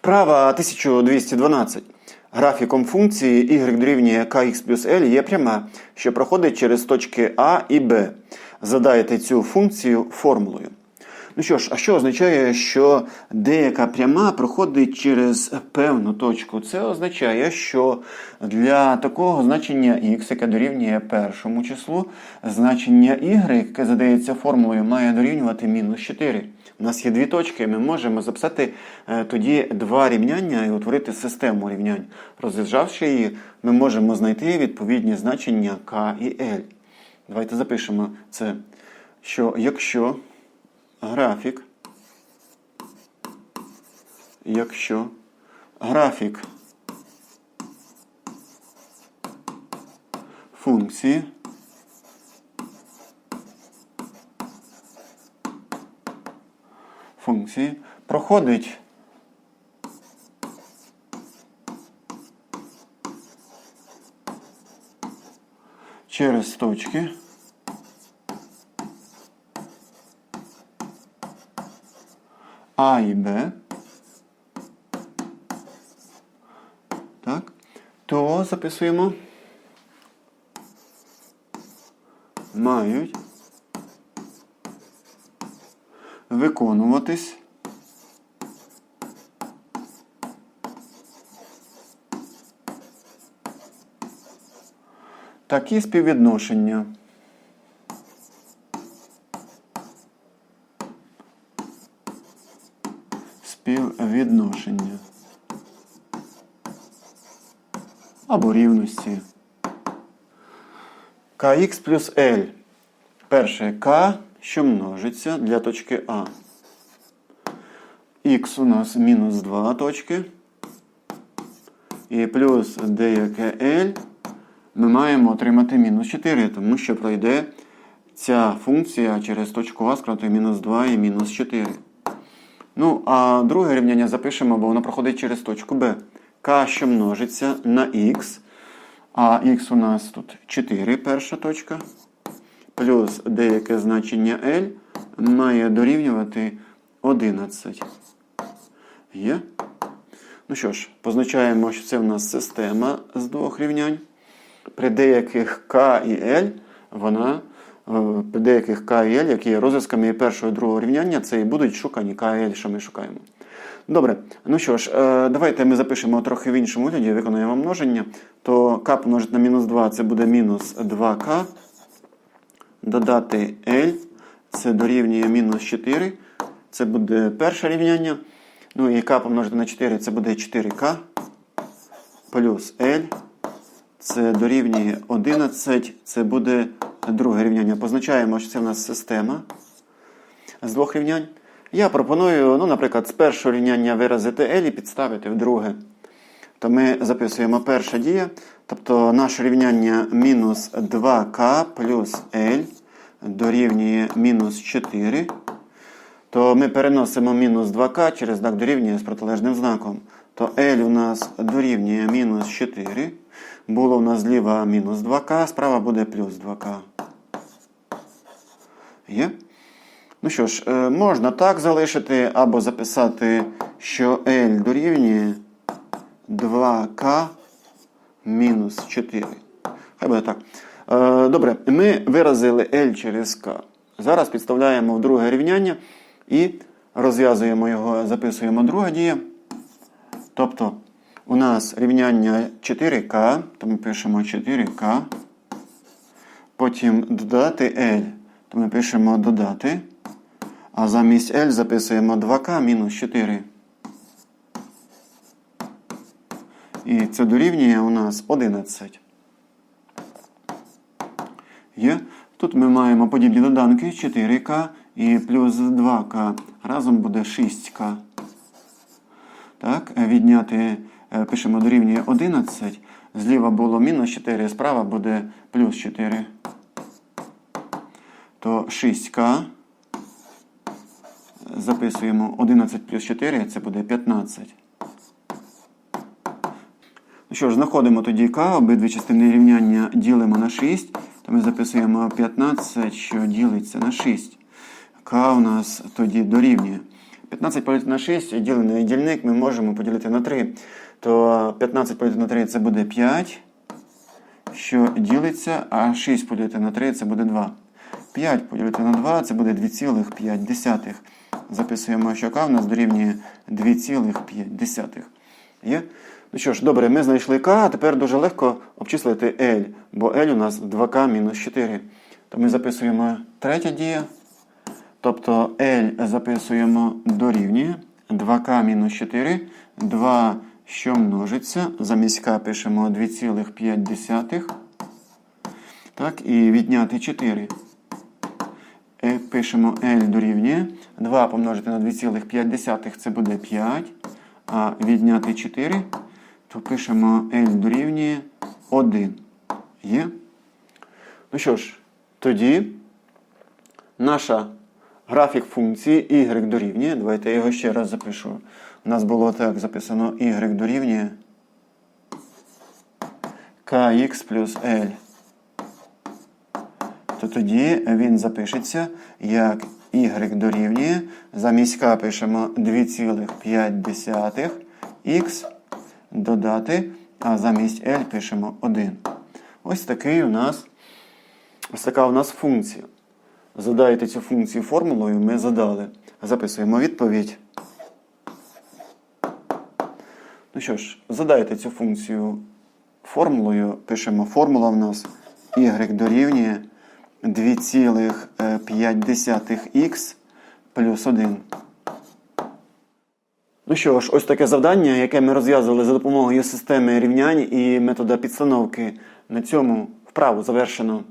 Вправа 1212. Графіком функції y дорівнює kx плюс L є пряма, що проходить через точки А і Б. Задайте цю функцію формулою. Ну що ж, а що означає, що деяка пряма проходить через певну точку? Це означає, що для такого значення x, яке дорівнює першому числу, значення y, яке задається формулою, має дорівнювати мінус 4. У нас є дві точки, ми можемо записати е, тоді два рівняння і утворити систему рівнянь. Розв'язавши її, ми можемо знайти відповідні значення k і L. Давайте запишемо це, що якщо графік, якщо графік функції функції проходить через точки А і Б, так, то записуємо мають виконуватись такі співвідношення. Співвідношення. Або рівності. kx плюс L. Перше k, що множиться для точки А. Х у нас мінус 2 точки. І плюс деяке L ми маємо отримати мінус 4, тому що пройде ця функція через точку А з кратою мінус 2 і мінус 4. Ну, а друге рівняння запишемо, бо воно проходить через точку Б. К, що множиться на х. А х у нас тут 4, перша точка. Плюс деяке значення L має дорівнювати 11. Є? Ну що ж, позначаємо, що це в нас система з двох рівнянь. При деяких К і L вона при деяких К і L, які є розв'язками першого і другого рівняння, це і будуть шукані К і L, що ми шукаємо. Добре, ну що ж, е, давайте ми запишемо трохи в іншому вигляді, виконуємо множення. То К помножити на мінус 2 це буде мінус 2К. Додати L, це дорівнює мінус 4. Це буде перше рівняння. Ну і К помножити на 4 це буде 4К. Плюс L. Це дорівнює 11. Це буде друге рівняння. Позначаємо, що це в нас система з двох рівнянь. Я пропоную, ну, наприклад, з першого рівняння виразити L і підставити в друге. То ми записуємо перша дія. Тобто наше рівняння мінус 2К плюс L дорівнює мінус 4. То ми переносимо мінус 2К через знак дорівнює з протилежним знаком. То L у нас дорівнює мінус 4. Було у нас зліва мінус 2К, справа буде плюс 2К. Є? Ну що ж, е, можна так залишити, або записати, що L дорівнює 2К мінус 4. Хай буде так. Е, Добре, ми виразили L через К. Зараз підставляємо в друге рівняння і розв'язуємо його, записуємо друга дія. Тобто у нас рівняння 4К, то ми пишемо 4К. Потім додати L, то ми пишемо додати. А замість L записуємо 2К мінус 4. І це дорівнює у нас 11. Є. Тут ми маємо подібні доданки 4К і плюс 2К. Разом буде 6К. Так, відняти, е, пишемо дорівнює 11. Зліва було мінус 4, справа буде плюс 4. То 6К. Записуємо 11 плюс 4, це буде 15. Ну що ж, знаходимо тоді К, обидві частини рівняння ділимо на 6, то ми записуємо 15, що ділиться на 6. К у нас тоді дорівнює 15 поділити на 6 і ділений дільник ми можемо поділити на 3. То 15 поділити на 3 це буде 5, що ділиться, а 6 поділити на 3 це буде 2. 5 поділити на 2 це буде 2,5. Записуємо, що К в нас дорівнює 2,5. Є? Ну що ж, добре, ми знайшли К, а тепер дуже легко обчислити L, бо L у нас 2К мінус 4. То ми записуємо третя дія. Тобто L записуємо дорівнює 2К мінус 4, 2, що множиться, замість К пишемо 2,5. Так, і відняти 4. Е, Пишемо L дорівнює. 2 помножити на 2,5 це буде 5. А відняти 4, то пишемо L дорівнює 1. Є? Ну що ж, тоді наша графік функції y дорівнює. Давайте я його ще раз запишу. У нас було так записано y дорівнює kx плюс L. То тоді він запишеться як y дорівнює. Замість k пишемо 2,5 х додати, а замість L пишемо 1. Ось такий у нас ось така у нас функція. Задаєте цю функцію формулою, ми задали. Записуємо відповідь. Ну що ж, задайте цю функцію формулою. Пишемо формула в нас y дорівнює 2,5х плюс 1. Ну що ж, ось таке завдання, яке ми розв'язували за допомогою системи рівнянь і метода підстановки. На цьому вправу завершено.